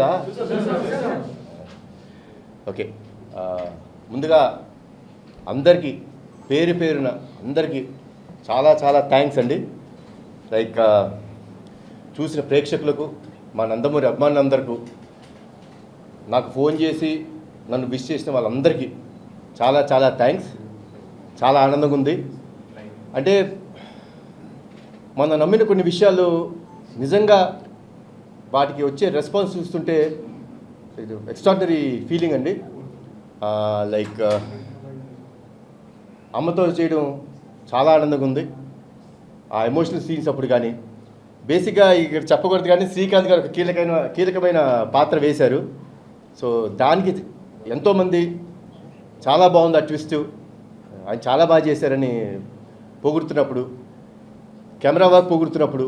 చూడలేదా ఓకే. ముందుగా అందరికీ పేరు పేరున అందరికీ చాలా చాలా థ్యాంక్స్ అండి. లైక్ చూసిన ప్రేక్షకులకు మా నందమూరి అభిమానులందరికీ నాకు ఫోన్ చేసి నన్ను విష్ చేసిన వాళ్ళందరికీ చాలా చాలా థ్యాంక్స్. చాలా ఆనందంగా ఉంది. అంటే మనం నమ్మిన కొన్ని విషయాలు నిజంగా వాటికి వచ్చే రెస్పాన్స్ చూస్తుంటే ఇది ఎక్స్ట్రాడినరీ ఫీలింగ్ అండి. లైక్ అమ్మతో చేయడం చాలా ఆనందంగా ఉంది. ఆ ఎమోషనల్ సీన్స్ అప్పుడు కానీ బేసిక్గా ఇక్కడ చెప్పకూడదు కానీ శ్రీకాంత్ గారు ఒక కీలకమైన కీలకమైన పాత్ర వేశారు. సో దానికి ఎంతోమంది చాలా బాగుంది ఆ ట్విస్ట్ ఆయన చాలా బాగా చేశారని పొగుడుతున్నప్పుడు కెమెరా వర్క్ పొగుడుతున్నప్పుడు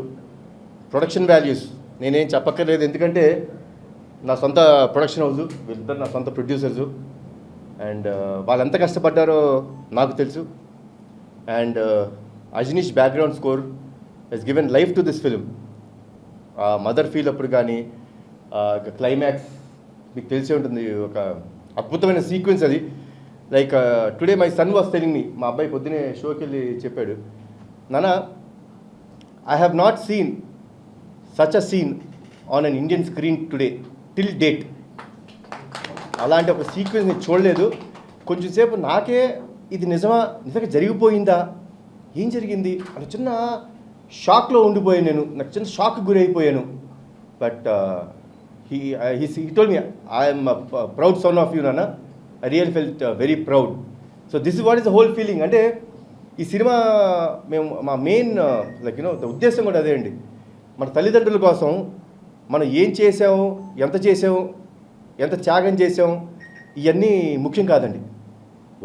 ప్రొడక్షన్ వాల్యూస్ నేనేం చెప్పక్కర్లేదు. ఎందుకంటే నా సొంత ప్రొడక్షన్ హౌస్ వీళ్ళిద్దరు నా సొంత ప్రొడ్యూసర్స్ అండ్ వాళ్ళు ఎంత కష్టపడ్డారో నాకు తెలుసు. And Ajaneesh background score he's given life to this film mother feel అప్పుడు కానీ క్లైమాక్స్ మీకు తెలిసే ఉంటుంది. ఒక అద్భుతమైన సీక్వెన్స్ అది. Like today my son was telling me మా అబ్బాయి పొద్దునే షోకి వెళ్ళి చెప్పాడు నాన్న I have not seen such a scene on an Indian screen today till date అలాంటి ఒక సీక్వెన్స్ నేను చూడలేదు. కొంచెం సేపు నాకే ఇది నిజమా నిజంగా జరిగిపోయిందా ఏం జరిగింది అని చిన్న షాక్లో ఉండిపోయాను నేను. నాకు చిన్న shock గురైపోయాను. But he he he told me I'm proud son of you నాన్న I real felt very proud so this is what is the whole feeling అంటే ఈ సినిమా మేము మా మెయిన్ లైక్ యూనో ఉద్దేశం కూడా అదే అండి. మన తల్లిదండ్రుల కోసం మనం ఏం చేసాము ఎంత చేసాము ఎంత త్యాగం చేసాం ఇవన్నీ ముఖ్యం కాదండి.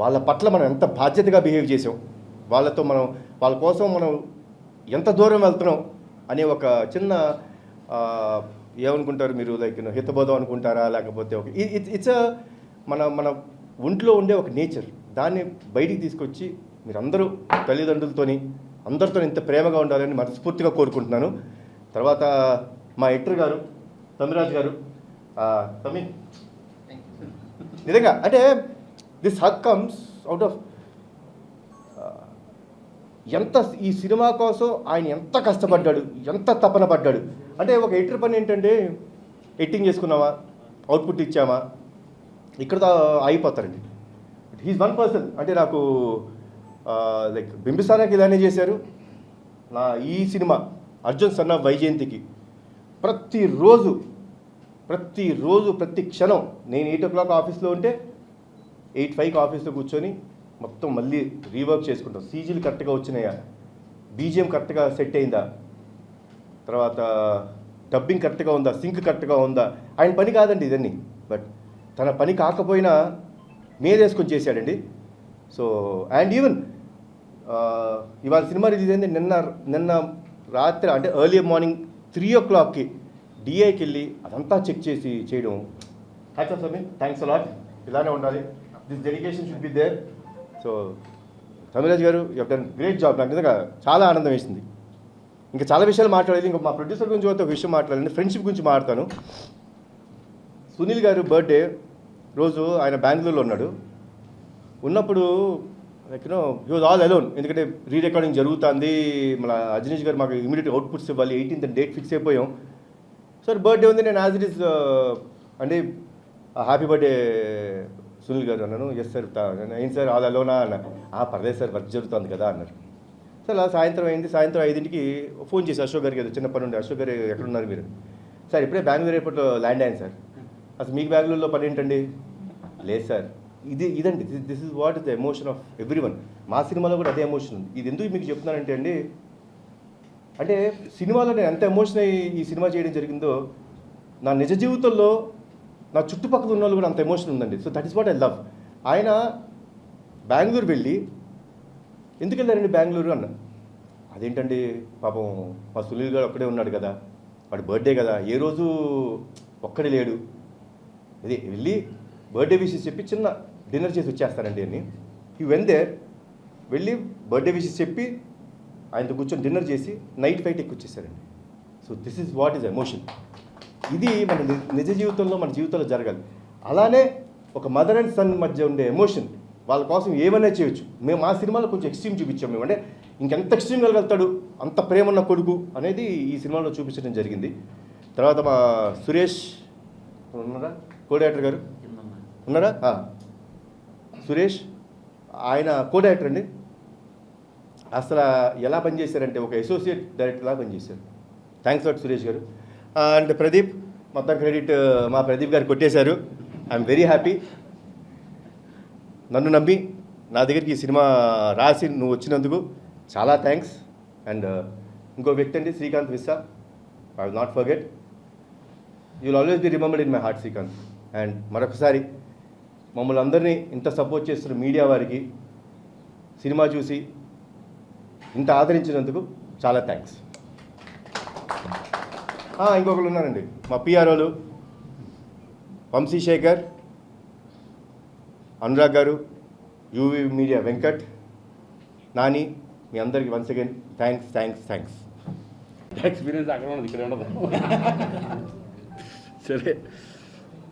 వాళ్ళ పట్ల మనం ఎంత బాధ్యతగా బిహేవ్ చేసాం వాళ్ళతో మనం వాళ్ళ కోసం మనం ఎంత దూరం వెళ్తున్నాం అనే ఒక చిన్న ఏమనుకుంటారు మీరు? లైక్ హితబోధం అనుకుంటారా? లేకపోతే ఒక ఇట్స్ మన మన ఒంట్లో ఉండే ఒక నేచర్. దాన్ని బయటికి తీసుకొచ్చి మీరందరూ తల్లిదండ్రులతోని అందరితో ఇంత ప్రేమగా ఉండాలని మనస్ఫూర్తిగా కోరుకుంటున్నాను. తర్వాత మా ఎడిటర్ గారు తమిరాజ్ గారు తమి నిజంగా అంటే this hack comes out of ఎంత ఈ సినిమా కోసం ఆయన ఎంత కష్టపడ్డాడు ఎంత తపన పడ్డాడు. అంటే ఒక ఎడిటర్ పని ఏంటంటే ఎడిటింగ్ చేసుకున్నామా అవుట్పుట్ ఇచ్చామా ఇక్కడ ఆగిపోతారండి. హీస్ వన్ పర్సన్ అంటే నాకు లైక్ బింబిసారాకి ఇలానే చేశారు. నా ఈ సినిమా. అర్జున్ సన్న వైజయంతికి. ప్రతిరోజు ప్రతిరోజు ప్రతి క్షణం నేను ఎయిట్ ఓ క్లాక్ ఆఫీస్లో ఉంటే ఎయిట్ ఫైవ్కి ఆఫీస్లో కూర్చొని మొత్తం మళ్ళీ రీవర్క్ చేసుకుంటాం. సీజీలు కరెక్ట్గా వచ్చినాయా? బీజిఎం కరెక్ట్గా సెట్ అయిందా? తర్వాత డబ్బింగ్ కరెక్ట్గా ఉందా? సింక్ కరెక్ట్గా ఉందా? ఆయన పని కాదండి ఇదన్నీ. బట్ తన పని కాకపోయినా మేదేసుకొని చేశాడండి. సో అండ్ ఈవెన్ ఇవాళ సినిమా రిలీజ్ అయింది నిన్న నిన్న రాత్రి అంటే ఎర్లీ మార్నింగ్ త్రీ ఓ క్లాక్కి డిఐకి వెళ్ళి అదంతా చెక్ చేసి చేయడం. Hats off Sameer thanks a lot ఇలానే ఉండాలి. This dedication should be there so Tammiraj garu you done great job నాకు నిజంగా చాలా ఆనందం వేసింది. ఇంకా చాలా విషయాలు మాట్లాడేది. ఇంకా మా ప్రొడ్యూసర్ గురించి ఒక విషయం మాట్లాడాలి ఫ్రెండ్షిప్ గురించి మాట్లాడతాను. సునీల్ గారు బర్త్డే రోజు ఆయన బెంగళూరులో ఉన్నాడు. ఉన్నప్పుడు like you know he was all alone ఎందుకంటే రీ రికార్డింగ్ జరుగుతుంది. మన అజనీష్ గారు మాకు ఇమీడియట్ అవుట్పుట్స్ ఇవ్వాలి. ఎయిటీన్త్ డేట్ ఫిక్స్ అయిపోయాం. సార్ బర్త్డే ఉంది. నేను యాజ్ ఇట్ ఈస్ అంటే హ్యాపీ బర్త్డే సునీల్ గారు అన్నాను. ఎస్ సార్ ఏం సార్ ఆల్ అలోనా అన్న. "ఆ, పర్లేదు సార్ వర్క్ జరుగుతుంది కదా అన్నారు సార్ అలా సాయంత్రం అయింది. సాయంత్రం ఐదింటికి ఫోన్ చేసి అశోక్ గారికి ఏదో చిన్న పని ఉండే. అశోక్ గారు ఎక్కడున్నారు మీరు? సార్ ఇప్పుడే బెంగళూరు ఎయిర్పోర్ట్లో ల్యాండ్ అయ్యాను సార్ అసలు మీకు బెంగళూరులో పని ఏంటండి? లేదు సార్ ఇది ఇదండి. This is what is the emotion of everyone మా సినిమాలో కూడా అదే ఎమోషన్ ఉంది. ఇది ఎందుకు మీకు చెప్తున్నానంటే అండి అంటే సినిమాలో నేను ఎంత ఎమోషన్ అయ్యి ఈ సినిమా చేయడం జరిగిందో నా నిజ జీవితంలో నా చుట్టుపక్కల ఉన్న వాళ్ళు కూడా అంత ఎమోషన్ ఉందండి. So that is what I love ఆయన బెంగళూరు వెళ్ళి ఎందుకు వెళ్ళారండి బెంగళూరు అన్న? అదేంటండి పాపం మా సునీల్ గారు ఒక్కడే ఉన్నాడు కదా వాడి బర్త్డే కదా ఏ రోజు ఒక్కడే లేడు. అదే వెళ్ళి బర్త్డే విషెస్ చెప్పి చిన్న డిన్నర్ చేసి వచ్చేస్తారండి అని ఈ వెన్ దేర్ వెళ్ళి బర్త్డే విషెస్ చెప్పి ఆయనతో కూర్చొని డిన్నర్ చేసి నైట్ ఫ్లైట్ ఎక్కి వచ్చేసారండి so this is what is emotion ఇది మన నిజ జీవితంలో మన జీవితంలో జరగాలి. అలానే ఒక మదర్ అండ్ సన్ మధ్య ఉండే ఎమోషన్ వాళ్ళ కోసం ఏమైనా చేయొచ్చు. మేము మా సినిమాలో కొంచెం ఎక్స్ట్రీమ్ చూపించాం మేము అంటే ఇంకెంత ఎక్స్ట్రీమ్ కలగలుగుతాడు అంత ప్రేమ ఉన్న కొడుకు అనేది ఈ సినిమాలో చూపించడం జరిగింది. తర్వాత మా సురేష్ ఉన్నారా? కోడేటర్ గారు? ఉన్నారా? ఆ. సురేష్ ఆయన కో డైరెక్టర్ అండి. అసలు ఎలా పనిచేశారంటే ఒక అసోసియేట్ డైరెక్టర్లా పనిచేశారు. థ్యాంక్స్ లాట్ సురేష్ గారు. అండ్ ప్రదీప్ మొత్తం క్రెడిట్ మా ప్రదీప్ గారు కొట్టేశారు. ఐఎమ్ వెరీ హ్యాపీ నన్ను నమ్మి నా దగ్గరికి ఈ సినిమా రాసి నువ్వు వచ్చినందుకు చాలా థ్యాంక్స్ అండ్ ఇంకో వ్యక్తి అండి Srikanth Vissa I will not forget you will always be remembered in my heart Srikanth. And మరొకసారి మమ్మల్ని అందరినీ ఇంత సపోర్ట్ చేస్తున్న మీడియా వారికి సినిమా చూసి ఇంత ఆదరించినందుకు చాలా థ్యాంక్స్ ఇంకొకరు ఉన్నారండి. మా పిఆర్ఓలు వంశీశేఖర్ అనురాగ్ గారు యూవీ మీడియా వెంకట్ నాని మీ అందరికీ once again thanks thanks thanks experience అక్కడ ఉండదు ఇక్కడ ఉండదు. సరే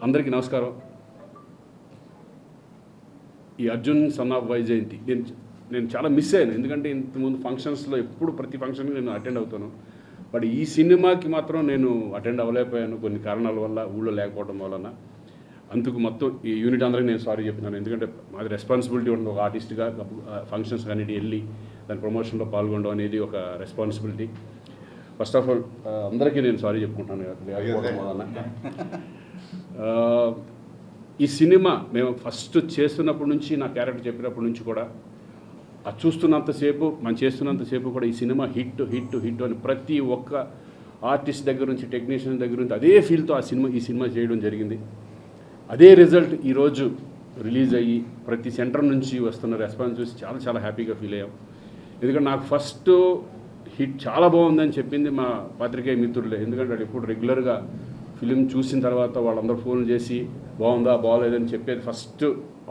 అందరికీ నమస్కారం. ఈ అర్జున్ సన్ ఆఫ్ వైజయంతి నేను నేను చాలా మిస్ అయ్యాను. ఎందుకంటే ఇంతకుముందు ఫంక్షన్స్లో ఎప్పుడు ప్రతి ఫంక్షన్కి నేను అటెండ్ అవుతాను. బట్ ఈ సినిమాకి మాత్రం నేను అటెండ్ అవ్వలేకపోయాను కొన్ని కారణాల వల్ల ఊళ్ళో లేకపోవడం వలన. అందుకు మొత్తం ఈ యూనిట్ అందరికీ నేను సారీ చెప్తున్నాను. ఎందుకంటే మాది రెస్పాన్సిబిలిటీ ఉంటుంది ఒక ఆర్టిస్ట్గా ఫంక్షన్స్ కానీ వెళ్ళి దాని ప్రమోషన్లో పాల్గొనడం అనేది ఒక రెస్పాన్సిబిలిటీ ఫస్ట్ ఆఫ్ ఆల్ అందరికీ నేను సారీ చెప్పుకుంటాను. లేకపోవడం వలన. ఈ సినిమా మేము ఫస్ట్ చేస్తున్నప్పటి నుంచి నా క్యారెక్టర్ చెప్పినప్పటి నుంచి కూడా అది చూస్తున్నంతసేపు మనం చేస్తున్నంతసేపు కూడా ఈ సినిమా హిట్ హిట్ హిట్ అని ప్రతి ఒక్క ఆర్టిస్ట్ దగ్గర నుంచి టెక్నీషియన్ దగ్గర నుంచి అదే ఫీల్తో ఆ సినిమా ఈ సినిమా చేయడం జరిగింది. అదే రిజల్ట్ ఈరోజు రిలీజ్ అయ్యి ప్రతి సెంటర్ నుంచి వస్తున్న రెస్పాన్స్ చూసి చాలా చాలా హ్యాపీగా ఫీల్ అయ్యాం. ఎందుకంటే నాకు ఫస్ట్ హిట్ చాలా బాగుందని చెప్పింది మా పాత్రికేయ మిత్రులే. ఎందుకంటే వాళ్ళు ఎప్పుడు రెగ్యులర్గా ఫిలిం చూసిన తర్వాత వాళ్ళందరూ ఫోన్ చేసి బాగుందా? బాగోలేదని చెప్పేది ఫస్ట్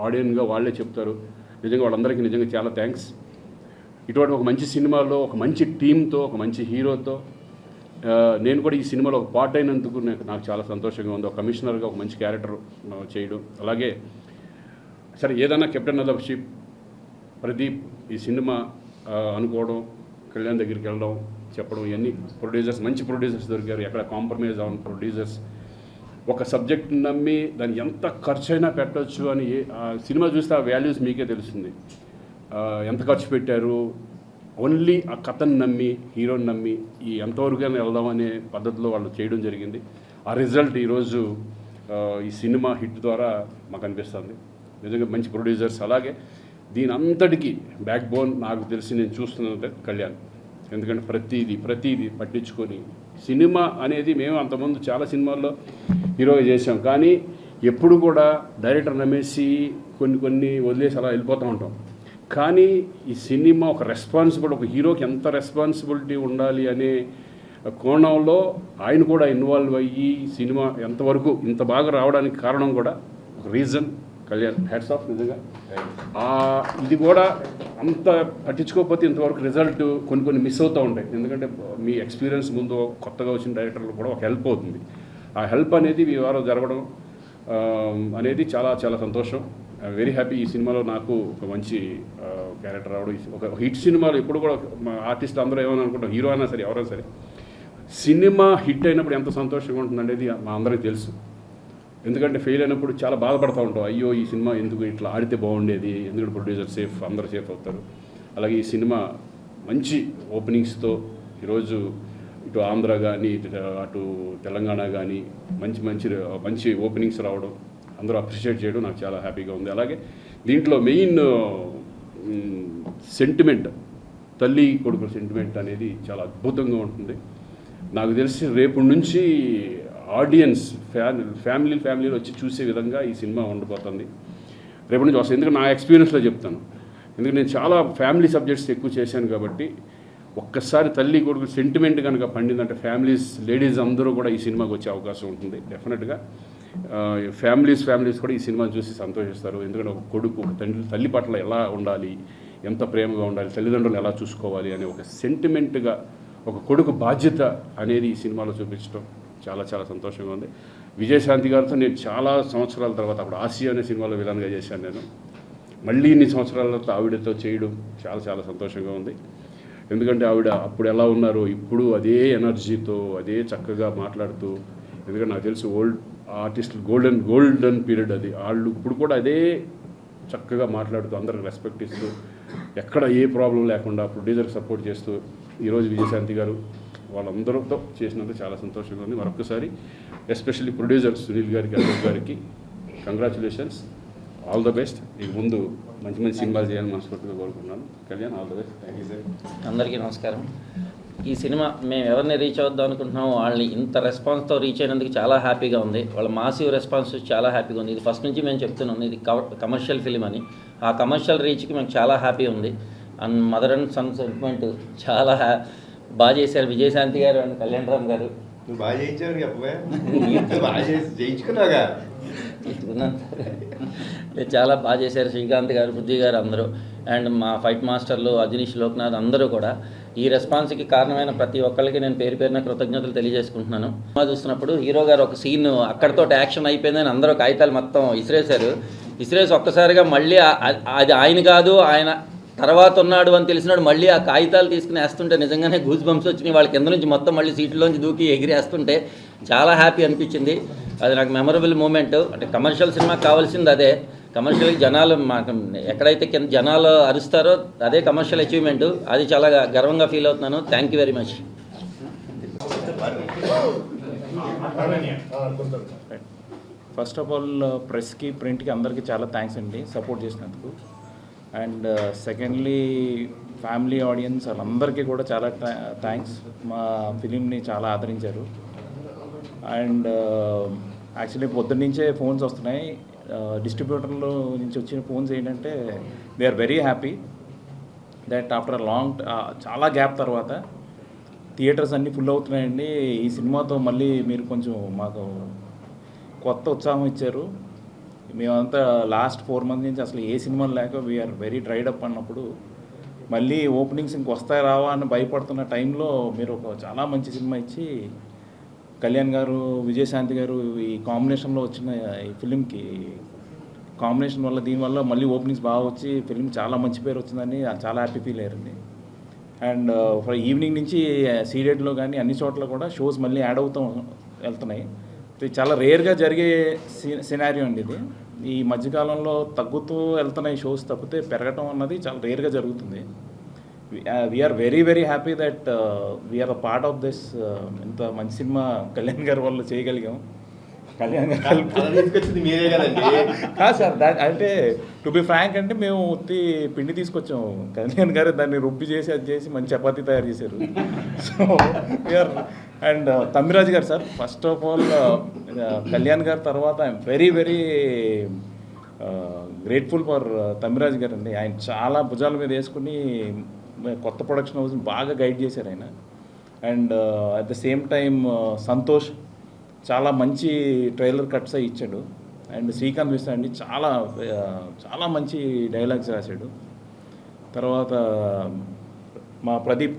ఆడియన్గా వాళ్ళే చెప్తారు. నిజంగా వాళ్ళందరికీ నిజంగా చాలా థ్యాంక్స్ ఇటువంటి ఒక మంచి సినిమాలో ఒక మంచి టీంతో ఒక మంచి హీరోతో నేను కూడా ఈ సినిమాలో ఒక పార్ట్ అయినందుకు నాకు నాకు చాలా సంతోషంగా ఉంది. ఒక కమిషనర్గా ఒక మంచి క్యారెక్టర్ చేయడం. అలాగే సరే ఏదైనా కెప్టెన్ ఆఫ్ షిప్ ప్రదీప్ ఈ సినిమా అనుకోవడం కళ్యాణ్ దగ్గరికి వెళ్ళడం చెప్పడం ఇవన్నీ ప్రొడ్యూసర్స్ మంచి ప్రొడ్యూసర్స్ దొరికారు. ఎక్కడ కాంప్రమైజ్ అవ్వని ప్రొడ్యూసర్స్. ఒక సబ్జెక్ట్ నమ్మి దాన్ని ఎంత ఖర్చు అయినా పెట్టవచ్చు అని ఆ సినిమా చూస్తే ఆ వాల్యూస్ మీకే తెలుస్తుంది. ఎంత ఖర్చు పెట్టారు? ఓన్లీ ఆ కథను నమ్మి హీరోని నమ్మి ఈ ఎంతవరకైనా వెళ్దాం అనే పద్ధతిలో వాళ్ళు చేయడం జరిగింది. ఆ రిజల్ట్ ఈరోజు ఈ సినిమా హిట్ ద్వారా మాకు అనిపిస్తుంది. నిజంగా మంచి ప్రొడ్యూసర్స్. అలాగే దీని అంతటికి బ్యాక్ బోన్ నాకు తెలిసి నేను చూస్తున్నది కళ్యాణ్. ఎందుకంటే ప్రతిదీ ప్రతిదీ పట్టించుకొని. సినిమా అనేది మేము అంతకుముందు చాలా సినిమాల్లో హీరోగా చేసాం కానీ ఎప్పుడు కూడా డైరెక్టర్ నమ్మేసి కొన్ని కొన్ని వదిలేసి అలా వెళ్ళిపోతూ ఉంటాం. కానీ ఈ సినిమా ఒక రెస్పాన్సిబుల్ ఒక హీరోకి ఎంత రెస్పాన్సిబిలిటీ ఉండాలి అనే కోణంలో ఆయన కూడా ఇన్వాల్వ్ అయ్యి సినిమా ఎంతవరకు ఇంత బాగా రావడానికి కారణం కూడా ఒక రీజన్ కళ్యాణ్ హ్యాట్స్ ఆఫ్ నిజంగా. ఇది కూడా అంత పట్టించుకోకపోతే ఇంతవరకు రిజల్ట్ కొన్ని కొన్ని మిస్ అవుతూ ఉంటాయి. ఎందుకంటే మీ ఎక్స్పీరియన్స్ ముందు కొత్తగా వచ్చిన డైరెక్టర్లు కూడా ఒక హెల్ప్ అవుతుంది. ఆ హెల్ప్ అనేది మీ వారం జరగడం అనేది చాలా చాలా సంతోషం. వెరీ హ్యాపీ ఈ సినిమాలో నాకు ఒక మంచి క్యారెక్టర్ రావడం ఒక హిట్ సినిమాలు ఎప్పుడు కూడా మా ఆర్టిస్ట్ అందరూ ఏమైనా అనుకుంటాం హీరో అయినా సరే ఎవరైనా సరే సినిమా హిట్ అయినప్పుడు ఎంత సంతోషంగా ఉంటుందనేది మా అందరికీ తెలుసు. ఎందుకంటే ఫెయిల్ అయినప్పుడు చాలా బాధపడతా ఉంటాం. అయ్యో ఈ సినిమా ఎందుకు ఇట్లా ఆడితే బాగుండేది? ఎందుకంటే ప్రొడ్యూసర్ సేఫ్ అందరు సేఫ్ అవుతారు. అలాగే ఈ సినిమా మంచి ఓపెనింగ్స్తో ఈరోజు ఇటు ఆంధ్ర కానీ ఇటు అటు తెలంగాణ కానీ మంచి మంచి మంచి ఓపెనింగ్స్ రావడం అందరూ అప్రిషియేట్ చేయడం నాకు చాలా హ్యాపీగా ఉంది. అలాగే దీంట్లో మెయిన్ సెంటిమెంట్ తల్లి కొడుకు సెంటిమెంట్ అనేది చాలా అద్భుతంగా ఉంటుంది. నాకు తెలిసి రేపు నుంచి ఆడియన్స్ ఫ్యా ఫ్యామిలీ ఫ్యామిలీలో వచ్చి చూసే విధంగా ఈ సినిమా ఉండబోతుంది. రేపటి నుంచి వస్తుంది. ఎందుకంటే నా ఎక్స్పీరియన్స్లో చెప్తాను. ఎందుకంటే నేను చాలా ఫ్యామిలీ సబ్జెక్ట్స్ ఎక్కువ చేశాను కాబట్టి ఒక్కసారి తల్లి కొడుకు సెంటిమెంట్ కనుక పండిందంటే ఫ్యామిలీస్ లేడీస్ అందరూ కూడా ఈ సినిమాకి వచ్చే అవకాశం ఉంటుంది. డెఫినెట్గా. ఫ్యామిలీస్ ఫ్యామిలీస్ కూడా ఈ సినిమా చూసి సంతోషిస్తారు. ఎందుకంటే ఒక కొడుకు ఒక తండ్రి తల్లి పట్ల ఎలా ఉండాలి ఎంత ప్రేమగా ఉండాలి తల్లిదండ్రులు ఎలా చూసుకోవాలి అనే ఒక సెంటిమెంట్గా ఒక కొడుకు బాధ్యత అనేది ఈ సినిమాలో చూపించడం చాలా చాలా సంతోషంగా ఉంది. విజయశాంతి గారితో నేను చాలా సంవత్సరాల తర్వాత అప్పుడు ఆసియా అనే సినిమాలో విలన్గా చేశాను నేను. మళ్ళీ ఇన్ని సంవత్సరాల ఆవిడతో చేయడం చాలా చాలా సంతోషంగా ఉంది. ఎందుకంటే ఆవిడ అప్పుడు ఎలా ఉన్నారో ఇప్పుడు అదే ఎనర్జీతో అదే చక్కగా మాట్లాడుతూ ఎందుకంటే నాకు తెలుసు ఓల్డ్ ఆర్టిస్టులు గోల్డెన్ గోల్డెన్ పీరియడ్ అది. వాళ్ళు ఇప్పుడు కూడా అదే చక్కగా మాట్లాడుతూ అందరికి రెస్పెక్ట్ ఇస్తూ ఎక్కడ ఏ ప్రాబ్లం లేకుండా ప్రొడ్యూసర్కి సపోర్ట్ చేస్తూ ఈరోజు విజయశాంతి గారు వాళ్ళందరితో చేసినందుకు చాలా సంతోషంగా ఉంది. మరొకసారి ఎస్పెషల్లీ ప్రొడ్యూసర్ సునీల్ గారికి అశోక్ గారికి కంగ్రాచులేషన్స్. All the best. ఇక ముందు మంచి మంచి సినిమాలు చేయాలని మనస్ఫూర్తిగా కోరుకుంటున్నాను. Kalyan all the best. Thank you sir అందరికీ నమస్కారం. ఈ సినిమా మేము ఎవరిని రీచ్ అవుద్దాం అనుకుంటున్నామో వాళ్ళని ఇంత రెస్పాన్స్తో రీచ్ అయినందుకు చాలా హ్యాపీగా ఉంది. వాళ్ళ మాసివ్ రెస్పాన్స్ చాలా హ్యాపీగా ఉంది. ఇది ఫస్ట్ నుంచి మేము చెప్తున్నాం. ఇది కమర్షియల్ ఫిలిం అని. ఆ కమర్షియల్ రీచ్కి మేము చాలా హ్యాపీ ఉంది. And mother and son sentiment చాలా హ్యా బాగా చేశారు విజయశాంతి గారు అండ్ కళ్యాణ్ రామ్ గారు. నువ్వు బాగా చేయించావు చెప్పవే బాగా చేసి చేయించుకున్నావుగా. చాలా బాగా చేశారు శ్రీకాంత్ గారు బుద్ధి గారు అందరూ. అండ్ మా ఫైట్ మాస్టర్లు అజనీష్ లోక్నాథ్ అందరూ కూడా. ఈ రెస్పాన్స్కి కారణమైన ప్రతి ఒక్కరికి నేను పేరు పేరున కృతజ్ఞతలు తెలియజేసుకుంటున్నాను. సినిమా చూస్తున్నప్పుడు హీరో గారు ఒక సీన్ అక్కడతో యాక్షన్ అయిపోయిందని అందరూ కాగితాలు మొత్తం ఇసిరేశారు. ఇసిరేసి ఒక్కసారిగా మళ్ళీ అది ఆయన కాదు ఆయన తర్వాత ఉన్నాడు అని తెలిసినాడు మళ్ళీ ఆ కాగితాలు తీసుకుని వేస్తుంటే నిజంగానే గూజ్ బంప్స్ వచ్చినాయి. వాళ్ళ కింద నుంచి మొత్తం మళ్ళీ సీట్లోంచి దూకి ఎగిరేస్తుంటే చాలా హ్యాపీ అనిపించింది. అది నాకు మెమరబుల్ మూమెంట్ అంటే కమర్షియల్ సినిమా కావాల్సింది అదే. కమర్షియల్ జనాలు మాకు ఎక్కడైతే కింద జనాలు అరుస్తారో అదే కమర్షియల్ అచీవ్మెంట్ అది చాలా గర్వంగా ఫీల్ అవుతున్నాను. Thank you very much first of all ప్రెస్కి ప్రింట్కి అందరికీ చాలా థ్యాంక్స్ అండి. సపోర్ట్ చేసినందుకు. అండ్ సెకండ్లీ ఫ్యామిలీ ఆడియన్స్ వాళ్ళందరికీ కూడా చాలా థ్యాంక్స్ మా ఫిలింని చాలా ఆదరించారు. అండ్ uh, యాక్చువల్లీ పొద్దున్న నుంచే ఫోన్స్ వస్తున్నాయి. Uh, డిస్ట్రిబ్యూటర్లో నుంచి వచ్చిన ఫోన్స్ ఏంటంటే they are very happy that after long చాలా గ్యాప్ తర్వాత థియేటర్స్ అన్నీ ఫుల్ అవుతున్నాయండి. ఈ సినిమాతో మళ్ళీ మీరు కొంచెం మాకు కొత్త ఉత్సాహం ఇచ్చారు. మేమంతా లాస్ట్ ఫోర్ మంత్ నుంచి అసలు ఏ సినిమాలు లేక వీఆర్ వెరీ డ్రైడ్ అప్ అన్నప్పుడు మళ్ళీ ఓపెనింగ్స్ ఇంక వస్తాయి రావా అని భయపడుతున్న టైంలో మీరు ఒక చాలా మంచి సినిమా ఇచ్చి కళ్యాణ్ గారు విజయశాంతి గారు ఈ కాంబినేషన్లో వచ్చిన ఈ ఫిలింకి కాంబినేషన్ వల్ల దీనివల్ల మళ్ళీ ఓపెనింగ్స్ బాగా వచ్చి ఫిలిం చాలా మంచి పేరు వచ్చిందని చాలా హ్యాపీ ఫీల్ అయ్యింది. అండ్ ఫర్ ఈవినింగ్ నుంచి uh, సీడెడ్లో కానీ అన్ని చోట్ల కూడా షోస్ మళ్ళీ యాడ్ అవుతూ వెళ్తున్నాయి. ఇది చాలా రేర్గా జరిగే సినారియో అండి ఇది. ఈ మధ్యకాలంలో తగ్గుతూ వెళ్తున్నాయి షోస్ తప్పితే పెరగటం అన్నది చాలా రేర్గా జరుగుతుంది. We're very very happy that we're a part of this ఇంత మంచి సినిమా కళ్యాణ్ గారి వల్ల చేయగలిగాం. కళ్యాణ్ గారు మీరే కదండి. కాదు సార్ అంటే టు బి ఫ్రాంక్ అంటే మేము ఉత్తి పిండి తీసుకొచ్చాం. కళ్యాణ్ గారు దాన్ని రుబ్బి చేసి అది చేసి మంచి చపాతీ తయారు చేశారు. So we're and uh, Tammiraju garu sir first of all Kalyan గారి తర్వాత I'm very very grateful for Tammiraju garu అండి. ఆయన చాలా భుజాల మీద వేసుకుని కొత్త ప్రొడక్షన్ హౌస్ని బాగా గైడ్ చేశారు ఆయన. And at the same time Santosh చాలా మంచి ట్రైలర్ కట్స్ అయి ఇచ్చాడు. అండ్ శ్రీకాంత్ మిశ్రా అండి చాలా uh, చాలా మంచి డైలాగ్స్ రాశాడు. తర్వాత మా ప్రదీప్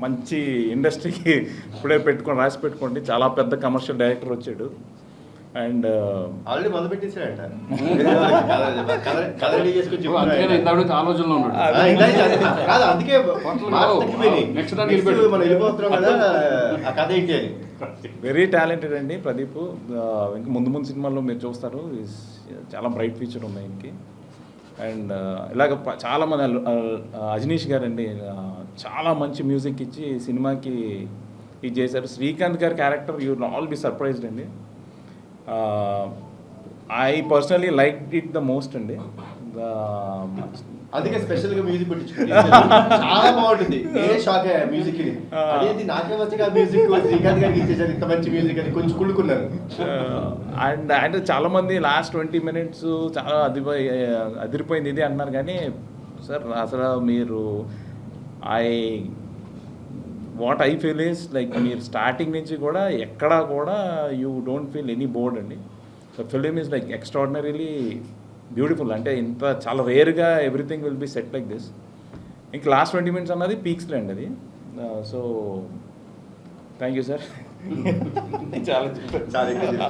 మంచి ఇండస్ట్రీకి ఇప్పుడే పెట్టుకొని రాసి పెట్టుకోండి. చాలా పెద్ద కమర్షియల్ డైరెక్టర్ వచ్చాడు. అండ్ ఆల్రెడీ మొదలు పెట్టేసాడంట ఆలోచనలో ఉన్నాడు. అందుకే వెరీ టాలెంటెడ్ అండి ప్రదీప్. ఇంకా ముందు ముందు సినిమాల్లో మీరు చూస్తారు. చాలా బ్రైట్ ఫ్యూచర్ ఉంది ఆయనకి. అండ్ ఇలాగ ప- చాలా మంది అల్- అల్- అజనీష్ గారు అండి ఆ, చాలా మంచి మ్యూజిక్ ఇచ్చి సినిమాకి ఇది చేశారు. శ్రీకాంత్ గారి character you all be surprised అండి. I personally like it the most అండి. అందుకే స్పెషల్గా మ్యూజిక్ పెట్టించుకుంది. చాలా బాగుంటుంది. నేనే షాక్ అయ్యా మ్యూజిక్. అదేంటి నాకే మ్యూజిక్ శ్రీకాంత్ గారికి ఇచ్చేసారు ఇంత మంచి మ్యూజిక్ అని కొంచెం కుళ్ళుకున్నాను అండ్ అంటే చాలా మంది లాస్ట్ ట్వంటీ మినిట్స్ చాలా అదిపోయి అదిరిపోయింది ఇది అంటున్నారు కానీ సార్ అసలు మీరు I what I feel is like మీరు స్టార్టింగ్ నుంచి కూడా ఎక్కడా కూడా you don't feel any bored అండి. So film is like extraordinarily beautiful అంటే ఇంత చాలా రేర్గా everything will be set like this ఇంక లాస్ట్ ట్వంటీ మినిట్స్ అన్నది పీక్స్లో అండి అది. సో థ్యాంక్ యూ సార్ చాలా చాలా.